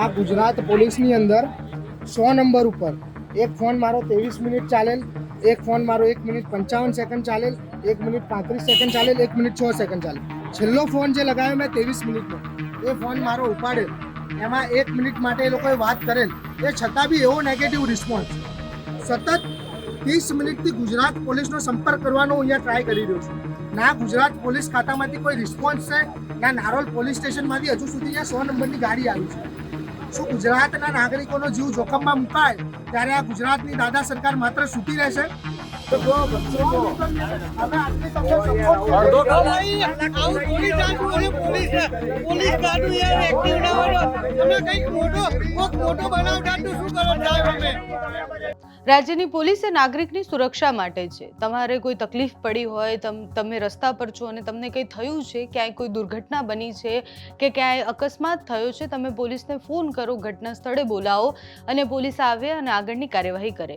આ ગુજરાત પોલીસની અંદર સો નંબર ઉપર. એક ફોન મારો ત્રેવીસ મિનિટ ચાલેલ, એક ફોન મારો એક મિનિટ પંચાવન સેકન્ડ ચાલેલ, એક મિનિટ પાંત્રીસ સેકન્ડ ચાલેલ, એક મિનિટ છ સેકન્ડ ચાલે છેલ્લો ફોન જે લગાવ્યો મેં ત્રેવીસ મિનિટનો, એ ફોન મારો ઉપાડેલ. એમાં એક મિનિટ માટે એ લોકોએ વાત કરેલ. એ છતાં બી એવો નેગેટિવ રિસ્પોન્સ સતત ત્રીસ મિનિટથી ગુજરાત પોલીસનો સંપર્ક કરવાનો અહીંયા ટ્રાય કરી રહ્યો છું. ના ગુજરાત પોલીસ ખાતામાંથી કોઈ રિસ્પોન્સ છે? ના નારોલ પોલીસ સ્ટેશનમાંથી હજુ સુધી અહીંયા સો નંબરની ગાડી આવી છે. શું ગુજરાતના નાગરિકોનો જીવ જોખમમાં મુકાય? ત્યારે આ ગુજરાતની દાદા સરકાર માત્ર સૂતી રહેશે? મોટો બનાવ શું રાજ્યની પોલીસ એ નાગરિકની સુરક્ષા માટે છે. તમારે કોઈ તકલીફ પડી હોય, તમ રસ્તા પર છો અને તમને કંઈ થયું છે, ક્યાંય કોઈ દુર્ઘટના બની છે કે ક્યાંય અકસ્માત થયો છે, તમે પોલીસને ફોન કરો, ઘટના સ્થળે બોલાવો અને પોલીસ આવે અને આગળની કાર્યવાહી કરે.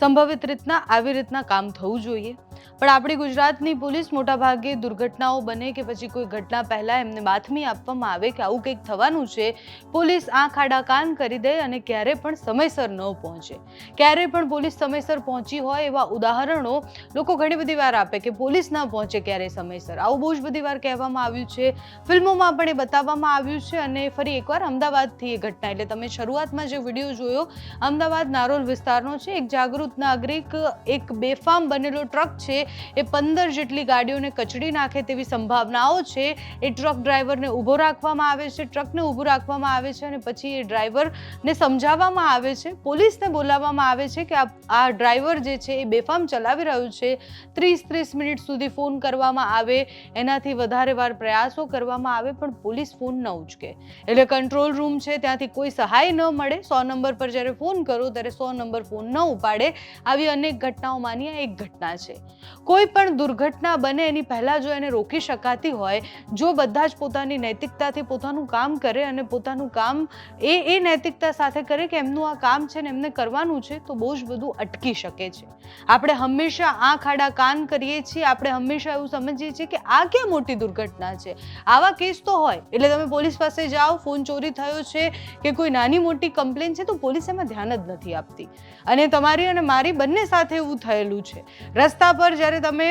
સંભવિત રીતના આવી રીતના કામ થવું જોઈએ. પણ આપણી ગુજરાતની પોલીસ મોટાભાગે દુર્ઘટનાઓ બને કે પછી કોઈ ઘટના પહેલાં એમને બાતમી આપવામાં આવે કે આવું કંઈક થવાનું છે, પોલીસ આંખ આડા કાન કરી દે અને ક્યારે પણ સમયસર ન પહોંચે. ક્યારે પણ પોલીસ સમયસર પહોંચી હોય એવા ઉદાહરણો લોકો ઘણી બધી વાર આપે કે પોલીસ ના પહોંચે ક્યારે સમયસર. આવું બહુ જ બધી વાર કહેવામાં આવ્યું છે. ફિલ્મોમાં પણ એ બતાવવામાં આવ્યું છે અને ફરી એકવાર અમદાવાદથી એ ઘટના. એટલે તમે શરૂઆતમાં જે વીડિયો જોયો, અમદાવાદ નારોલ વિસ્તારનો છે. એક જાગૃત નાગરિક એક બેફામ બનેલો ટ્રક છે, એ પંદર જેટલી ગાડીઓને કચડી નાખે તેવી સંભાવનાઓ છે. એ ટ્રક ડ્રાઈવરને ઊભો રાખવામાં આવે છે, ટ્રકને ઊભું રાખવામાં આવે છે અને પછી એ ડ્રાઈવરને સમજાવવામાં આવે છે, પોલીસને બોલાવવામાં આવે છે કે આ ડ્રાઈવર જે છે એ બેફામ ચલાવી રહ્યું છે. ત્રીસ ત્રીસ મિનિટ સુધી ફોન કરવામાં આવે, એનાથી વધારે વાર પ્રયાસો કરવામાં આવે, પણ પોલીસ ફોન ન ઉચકે. એટલે કંટ્રોલ રૂમ છે, ત્યાંથી કોઈ સહાય ન મળે. સો નંબર પર જ્યારે ફોન કરો, ત્યારે સો નંબર ફોન ન ઉપાડે. આવી અનેક ઘટનાઓમાંની આ એક ઘટના છે. કોઈ પણ દુર્ઘટના બને એની પહેલાં જો એને રોકી શકાતી હોય, જો બધા જ પોતાની નૈતિકતાથી પોતાનું કામ કરે અને પોતાનું કામ એ એ નૈતિકતા સાથે કરે કે એમનું આ કામ છે ને એમને કરવાનું છે, તો બહુ જ બધું અટકી શકે છે. આપણે હંમેશા આંખ આડા કાન કરીએ છીએ, આપણે હંમેશા એવું સમજીએ છીએ કે આ ક્યાં મોટી દુર્ઘટના છે? આવા કેસ તો હોય. એટલે તમે પોલીસ પાસે જાઓ, ફોન ચોરી થયો છે કે કોઈ નાની મોટી કમ્પ્લેન છે, તો પોલીસ એમાં ધ્યાન જ નથી આપતી. અને તમારી અને મારી બંને સાથે એવું થયેલું છે. રસ્તા પર જ્યારે તમે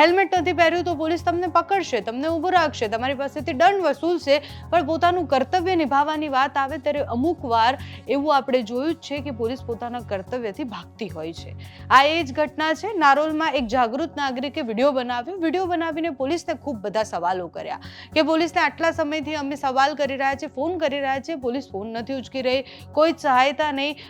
હેલ્મેટ નથી પહેર્યું તો પોલીસ તમને પકડશે, તમને ઊભું રાખશે, તમારી પાસેથી દંડ વસૂલશે, પણ પોતાનું કર્તવ્ય નિભાવવાની વાત આવે ત્યારે અમુક વાર એવું આપણે જોયું જ છે કે પોલીસ પોતાના કર્તવ્યથી ભાગતી હોય છે. આ એ જ ઘટના છે, નારોલમાં એક જાગૃત નાગરિકે વીડિયો બનાવ્યો. વીડિયો બનાવીને પોલીસને ખૂબ બધા સવાલો કર્યા કે પોલીસને આટલા સમયથી અમે સવાલ કરી રહ્યા છીએ, ફોન કરી રહ્યા છીએ, પોલીસ ફોન નથી ઉચકી રહી, કોઈ સહાયતા નહીં.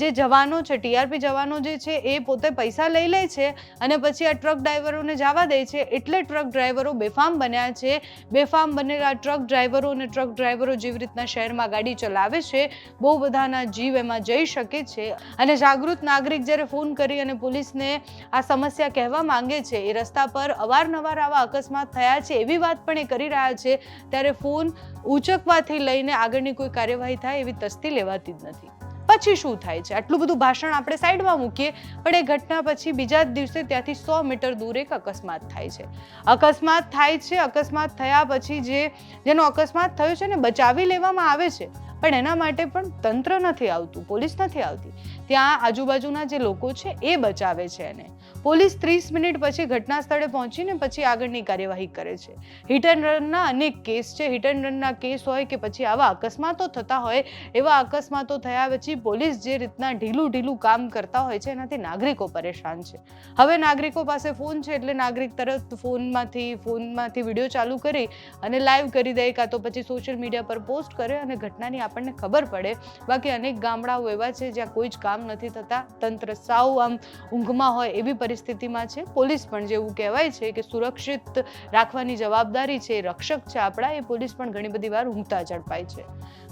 જે જવાનો છે, ટીઆરપી જવાનો જે છે એ પોતે પૈસા લઈ લે છે અને પછી આ ટ્રક ડ્રાઈવરોને જવા દે છે. એટલે ટ્રક ડ્રાઈવરો બેફામ બન્યા છે. બેફામ બનેલા ટ્રક ડ્રાઈવરો અને ટ્રક ડ્રાઈવરો જેવી રીતના શહેરમાં ગાડી ચલાવે છે. બહુ બધાના જીવ એમાં જઈ શકે છે. અને જાગૃત નાગરિક જ્યારે ફોન કરી અને પોલીસને આ સમસ્યા કહેવા માંગે છે, એ રસ્તા પર અવારનવાર આવા અકસ્માત થયા છે એવી વાત પણ એ કરી રહ્યા છે. ત્યારે ફોન ઉચકવાથી લઈને આગળની કોઈ કાર્યવાહી થાય એવી તસ્તી લેવાતી જ નથી. પછી શું થાય છે? આટલું બધું ભાષણ આપણે સાઈડમાં મૂકીએ, પણ એ ઘટના પછી બીજા જ દિવસે ત્યાંથી સો મીટર દૂર એક અકસ્માત થાય છે. અકસ્માત થાય છે, અકસ્માત થયા પછી જે, જેનો અકસ્માત થયો છે ને બચાવી લેવામાં આવે છે પણ એના માટે પણ તંત્ર નથી આવતું, પોલીસ નથી આવતી. ત્યાં આજુબાજુના જે લોકો છે એ બચાવે છે એને. પોલીસ ત્રીસ મિનિટ પછી ઘટના સ્થળે પહોંચીને પછી આગળની કાર્યવાહી કરે છે. હિટ એન્ડ રનના અનેક કેસ છે. હિટ એન્ડ રનના કેસ હોય કે પછી આવા અકસ્માતો થતા હોય, એવા અકસ્માતો થયા પછી પોલીસ જે રીતના ઢીલું ઢીલું કામ કરતા હોય છે, એનાથી નાગરિકો પરેશાન છે. હવે નાગરિકો પાસે ફોન છે એટલે નાગરિક તરત ફોનમાંથી ફોનમાંથી વીડિયો ચાલુ કરી અને લાઈવ કરી દે, કાં તો પછી સોશિયલ મીડિયા પર પોસ્ટ કરે અને ઘટનાની આપણને ખબર પડે. બાકી અનેક ગામડાઓ એવા છે જ્યાં કોઈ જ કામ નથી થતા. તંત્ર સાવ આમ ઊંઘમાં હોય એવી પરિસ્થિતિમાં છે. પોલીસ પણ જેવું કહેવાય છે કે સુરક્ષિત રાખવાની જવાબદારી છે, રક્ષક છે આપણા, એ પોલીસ પણ ઘણી બધી વાર ઊંઘતા ઝડપાય છે.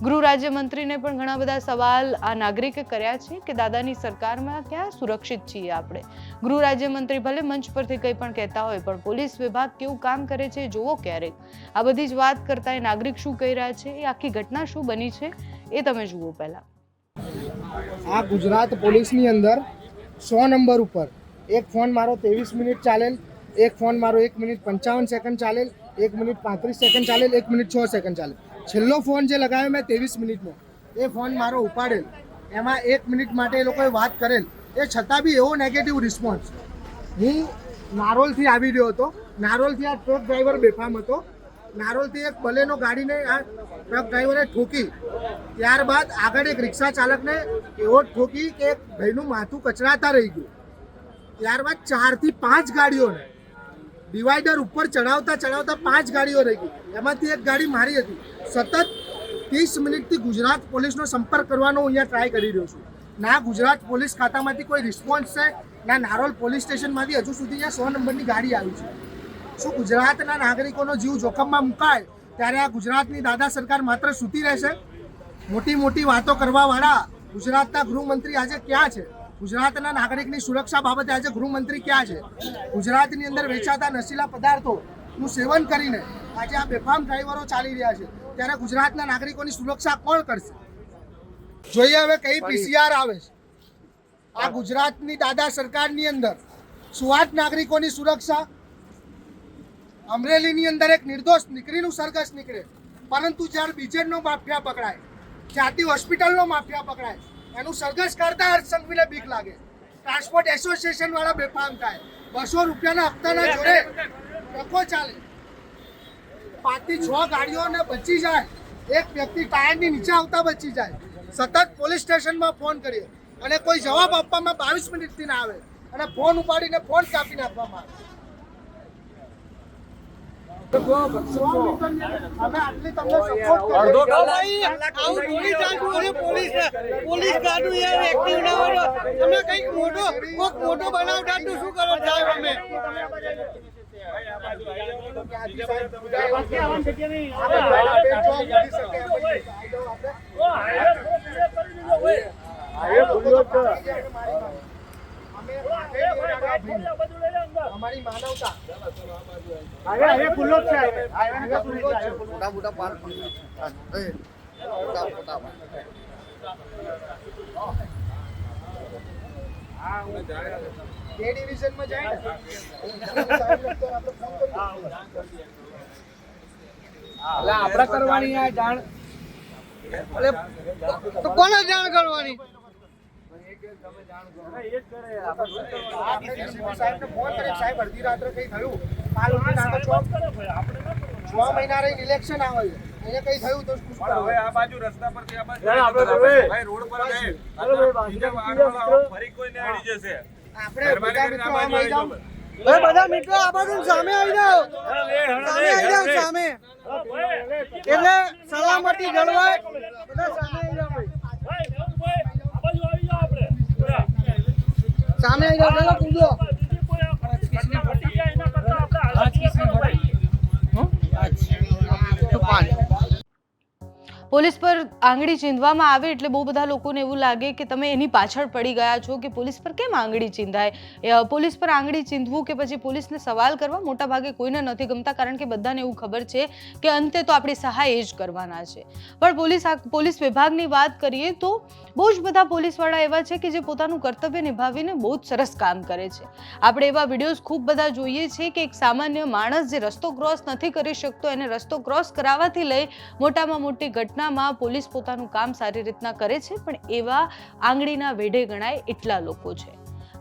ગૃહ રાજ્યમંત્રીને પણ ઘણા બધા સવાલ આ નાગરિકે કર્યા છે કે દાદાની સરકારમાં ક્યાં સુરક્ષિત છીએ આપણે? ગૃહ રાજ્યમંત્રી ભલે મંચ પરથી કંઈ પણ કહેતા હોય, પણ પોલીસ વિભાગ કેવું કામ કરે છે જોવો ક્યારેક. આ બધી જ વાત કરતા એ નાગરિક શું કહી રહ્યા છે? એ આખી ઘટના શું બની છે? એ તમે જુઓ પહેલા. આ ગુજરાત પોલીસની અંદર સો નંબર ઉપર. એક ફોન મારો ત્રેવીસ મિનિટ ચાલેલ, એક ફોન મારો એક મિનિટ પંચાવન સેકન્ડ ચાલેલ, એક મિનિટ પાંત્રીસ સેકન્ડ ચાલેલ, એક મિનિટ છ સેકન્ડ ચાલેલ. છેલ્લો ફોન જે લગાવ્યો મેં ત્રેવીસ મિનિટનો, એ ફોન મારો ઉપાડેલ. એમાં એક મિનિટ માટે એ લોકોએ વાત કરેલ. એ છતાં બી એવો નેગેટિવ રિસ્પોન્સ હું નારોલથી આવી રહ્યો હતો. નારોલથી આ ટ્રક ડ્રાઈવર બેફામ હતો. નારોલથી એક બલેનો ગાડીને આ ટ્રક ડ્રાઈવરે ઠોકી. ત્યારબાદ આગળ એક રિક્ષા ચાલકને એવો ઠોકી કે એક ભાઈનું માથું કચરાતા રહી ગયું. ત્યારબાદ ચારથી પાંચ ગાડીઓને ડિવાઈડર ઉપર ચડાવતા ચડાવતા પાંચ ગાડીઓ રહી ગઈ. એમાંથી એક ગાડી મારી હતી. સતત ત્રીસ મિનિટથી ગુજરાત પોલીસનો સંપર્ક કરવાનો હું અહીંયા ટ્રાય કરી રહ્યો છું. ના ગુજરાત પોલીસ ખાતામાંથી કોઈ રિસ્પોન્સ છે, ના નારોલ પોલીસ સ્ટેશનમાંથી હજુ સુધી અહીંયા સો નંબરની ગાડી આવી છે. શું ગુજરાતના નાગરિકોનો જીવ જોખમમાં મુકાય ત્યારે આ ગુજરાતની દાદા સરકાર માત્ર સૂતી રહેશે? મોટી મોટી વાતો કરવાવાળા ગુજરાતના ગૃહમંત્રી આજે ક્યાં છે? ગુજરાતના નાગરિકની સુરક્ષા બાબતે આજે ગૃહમંત્રી ક્યાં છે? ગુજરાતની અંદર વેચાતા નશીલા પદાર્થોનું સેવન કરીને આજે આ બેફામ ડ્રાઈવરો ચાલી રહ્યા છે. ત્યારે ગુજરાતના નાગરિકોની સુરક્ષા કોણ કરશે? જોઈએ હવે કઈ પીસીઆર આવે છે. આ ગુજરાતની દાદા સરકારની અંદર સુવાત નાગરિકોની સુરક્ષા અમરેલીની અંદર એક નિર્દોષ દીકરીનું સરઘસ નીકળે. પરંતુ જ્યારે બીજેડનો માફિયા પકડાય જાતિ હોસ્પિટલનો માફિયા પકડાય, એનું સરઘસ કરતા હર્ષસંઘવીને બીક લાગે. ટ્રાન્સપોર્ટ એસોસિએશન વાળા બેફામ થાય. બસો રૂપિયાના હપ્તાના જોડે ટ્રકો ચાલે. પાંચથી છ ગાડીઓને બચી જાય. એક વ્યક્તિ ટાયરની નીચે આવતા બચી જાય. સતત પોલીસ સ્ટેશનમાં ફોન કરીએ અને કોઈ જવાબ આપવામાં બાવીસ મિનિટથી ના આવે. અને ફોન ઉપાડીને ફોન કાપી નાખવામાં આવે. અમે આટલી તમને support કરીએ. અડધો ભાઈ આવું થોડી માનવતા. હશે પોલીસ પોલીસ છે. એક્ટિવ ના હોય છે તમે મોટા મોટો મોટો સાહેબ અમે અમારી માનવતા બે ડિવિઝનમાં જાય ને. આપણે કરવાની આ જાણ. તો કોને જાણ કરવાની? છ મહિના રહીને ઇલેક્શન આવે છે. અહીંયા કંઈ થયું તો હવે આ બાજુ રસ્તા પરથી આ બાજુ રોડ પર ફરી કોઈને અડી જશે આપણે બધા મિત્રો આ બાજુ સામે આવી જાઓ સામે આવી જાઓ સામે એટલે સલામતી જળવાય બધા સામે આવી જાઓ સામે આવી જાઓ ચલો કૂદો પોલીસ પર આંગળી ચીંધવામાં આવે એટલે બહુ બધા લોકોને એવું લાગે કે તમે એની પાછળ પડી ગયા છો કે પોલીસ પર કેમ આંગળી ચીંધાય? પોલીસ પર આંગળી ચીંધવું કે પછી પોલીસને સવાલ કરવા મોટા ભાગે કોઈને નથી ગમતા, કારણ કે બધાને એવું ખબર છે કે અંતે તો આપણી સહાય એ જ કરવાના છે. પણ પોલીસ પોલીસ વિભાગની વાત કરીએ તો બહુ જ બધા પોલીસવાળા એવા છે કે જે પોતાનું કર્તવ્ય નિભાવીને બહુ જ સરસ કામ કરે છે. આપણે એવા વિડીયોઝ ખૂબ બધા જોઈએ છે કે એક સામાન્ય માણસ જે રસ્તો ક્રોસ નથી કરી શકતો, એને રસ્તો ક્રોસ કરાવવાથી લઈ મોટામાં મોટી ઘટનામાં પોલીસ પોતાનું કામ સારી રીતના કરે છે, પણ એવા આંગળીના વેઢે ગણાય એટલા લોકો છે.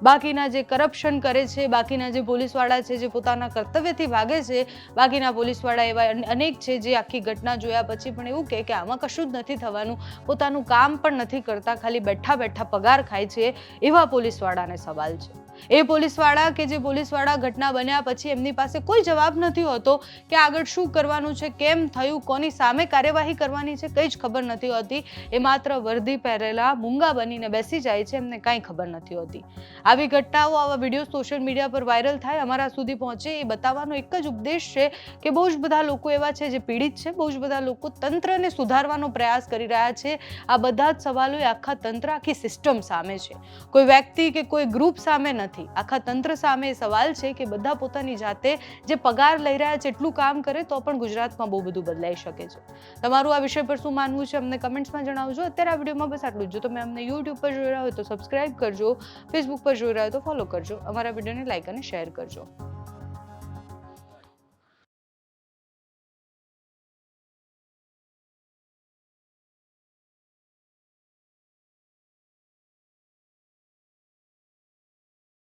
બાકીના જે કરપ્શન કરે છે, બાકીના જે પોલીસવાળા છે, જે પોતાના કર્તવ્યથી ભાગે છે, બાકીના પોલીસવાળા એવા અનેક છે જે આખી ઘટના જોયા પછી પણ એવું કહે કે આમાં કશું જ નથી થવાનું, પોતાનું કામ પણ નથી કરતા, ખાલી બેઠા બેઠા પગાર ખાય છે, એવા પોલીસવાળાને સવાલ છે. એ પોલીસવાળા કે જે પોલીસવાળા ઘટના બન્યા પછી એમની પાસે કોઈ જવાબ નથી હોતો કે આગળ શું કરવાનું છે, કેમ થયું, કોની સામે કાર્યવાહી કરવાની છે, કંઈ જ ખબર નથી હોતી. એ માત્ર વર્દી પહેરેલા મૂંગા બનીને બેસી જાય છે, એમને કાંઈ ખબર નથી હોતી. આવી ઘટનાઓ, આવા વીડિયો સોશિયલ મીડિયા પર વાયરલ થાય અમારા સુધી પહોંચે એ બતાવવાનો એક જ ઉપદેશ છે કે બહુ જ બધા લોકો એવા છે જે પીડિત છે, બહુ જ બધા લોકો તંત્રને સુધારવાનો પ્રયાસ કરી રહ્યા છે. આ બધા જ સવાલો એ આખા તંત્ર, આખી સિસ્ટમ સામે છે. કોઈ વ્યક્તિ કે કોઈ ગ્રુપ સામે નથી. આખા તંત્ર સામે સવાલ છે કે બધા પોતાની જાતે જે પગાર લઈ રહ્યા છે, એટલું કામ કરે તો પણ ગુજરાતમાં બહુ બધું બદલાઈ શકે છે. તમારું આ વિષય પર શું માનવું છે, અમને કમેન્ટ્સમાં જણાવજો. અત્યારે આ વિડીયોમાં બસ આટલું જ. જો તમે અમને યુટ્યુબ પર જોઈ રહ્યા હોય તો સબસ્ક્રાઇબ કરજો ફેસબુક પર જોઈ રહ્યા હોય તો ફોલો કરજો. અમારા વિડીયોને લાઇક અને શેર કરજો.